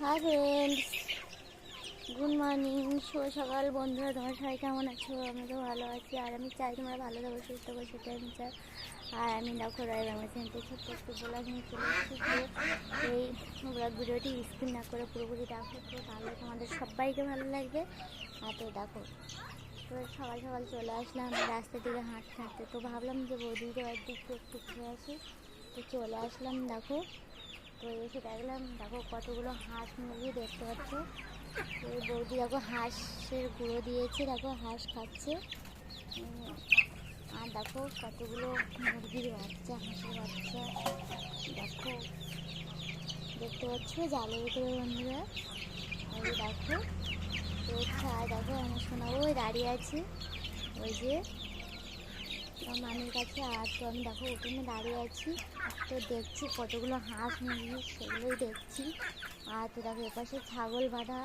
High friends good morning শুভ সকাল, বন্ধুরা। তোমার সবাই কেমন আছো? আমি তো ভালো আছি। আর আমি চাই তোমরা ভালো থাকো, সুস্থ থাকো সেটাই আমি চাই আর আমি দেখো রায় আমার চ্যানেলটি ছোট্ট একটু ব্লগ নিয়ে চলে এসেছি। এই ব্লগ ভিডিওটি স্ক্রিন না করে পুরোপুরি দেখো। তো তাহলে তোমাদের সবাইকে ভালো লাগবে। আর তো দেখো, তো সকাল সকাল চলে আসলাম। রাস্তা দিকে হাঁটতে হাঁটতে তো ভাবলাম যে বৌদিকে একদিকে একটু ঘুরে আসি। তো চলে আসলাম, দেখো। তো এসে দেখলাম, দেখো কতগুলো হাঁস মুরগি দেখতে পাচ্ছ। এই বৌদি দেখো হাঁসের গুঁড়ো দিয়েছে, দেখো হাঁস খাচ্ছে। আর দেখো কতগুলো মুরগির বাচ্চা, হাঁসের বাচ্চা। দেখো, দেখতে পাচ্ছ জালের ভিতরে বন্ধুরা? এই দেখো তো দেখো, আমি শোনাবো, ওই দাঁড়িয়ে আছে। ওই যে মামির কাছে আর তো আমি দেখো উঠোনে দাঁড়িয়ে আছি। তো দেখছি কতগুলো হাঁস মুরগি, সেগুলোই দেখছি। আর তো দেখো এপাশে ছাগল বাঁধা।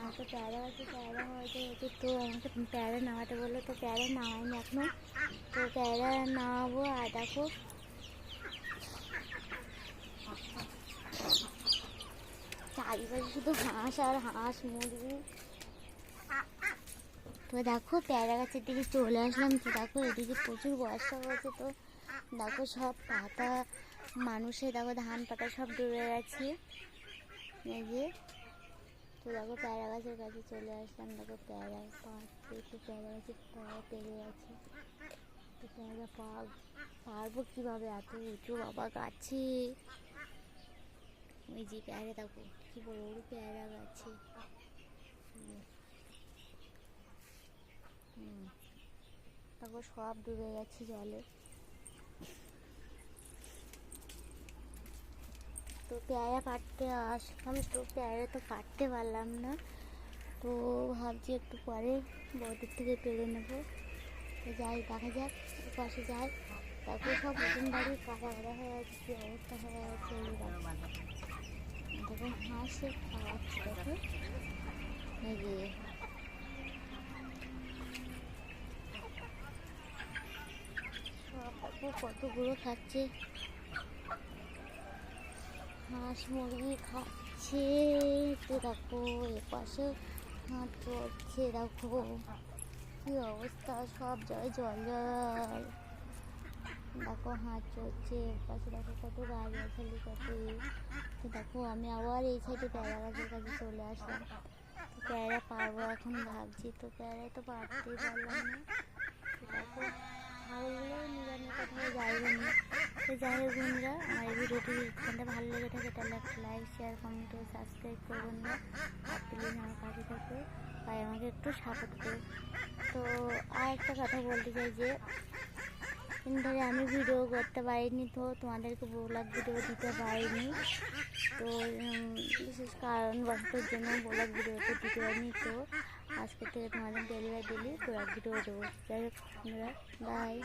আর তো প্যারা আছে, প্যারা হয়তো হচ্ছে তো আমাকে প্যারা নামাতে বলল, তো প্যারা নামাইনি এখনও। তো প্যারা নামাবো আর দেখো। চারিপাশে শুধু হাঁস আর হাঁস মুরগি। তো দেখো পেয়ারা গাছের দিকে চলে আসলাম তো দেখো, এদিকে প্রচুর বর্ষা হয়েছে তো। দেখো সব পাতা মানুষের দেখো ধান পাতা সব ডুবে গেছে। এই যে, তো দেখো পেয়ারা গাছের কাছে চলে আসলাম। দেখো পেয়ারা পাড়তে তো পেয়ারা গাছের পেয়ারা পেরে গেছে। তো পেয়ারা পার পারব কীভাবে? এত উঁচু বাবা গাছে। ওই যে পেয়ারা, দেখো কী বড় বড় পেয়ারা গাছে। তারপর সব ডুবে গেছে জলে। তো পেয়ারা কাটতে আসলাম, তো পেয়ারা তো কাটতে পারলাম না। তো ভাবছি একটু পরে বৌদির থেকে পেরে নেব। তো যাই, দেখা যাক, পাশে যাই। তারপরে সব নতুন বাড়ি কাটা কাটা হয়ে গেছে কী অবস্থা হয়ে এই দেখো হাঁসে খাওয়াচ্ছে দেখো যে সব দেখো কতগুলো খাচ্ছে। হাঁস মুরগি খাচ্ছে। তো দেখো, এপাশে হাঁট চড়ছে, দেখো। কি অবস্থা, সব জয় জল জল। দেখো হাঁট চড়ছে, এপাশে দেখো কত গাছ গাছালি কত তো দেখো, আমি আবার এই সাইডে প্যারা গাছের কাছে চলে আসলাম। তো প্যারা পারব এখন ভাবছি, তো প্যারা তো পারতেই পারলাম না। দেখো ছাগলগুলো নিরানি কোথাও যাইবে না তো যাই হোক বন্ধুরা আমার এই ভিডিওটি এখানটা ভালো লেগে থাকে তাহলে একটা লাইক শেয়ার কমেন্ট ও সাবস্ক্রাইব করবেন না আর প্লিজ আমার পাশে থাকবে তাই আমাকে একটু সাপোর্ট করো তো আর একটা কথা বলতে চাই যে ধরে আমি ভিডিও করতে পারিনি তো তোমাদেরকে ব্লগ ভিডিও দিতে পারিনি তো বিশেষ কারণবশতের জন্য ব্লগ ভিডিওতে দিতে পারিনি, তো আজকে থেকে তোমাদের ডেলিভারি দিলি ব্লগ ভিডিও দেবো যাই হোক বন্ধুরা বাই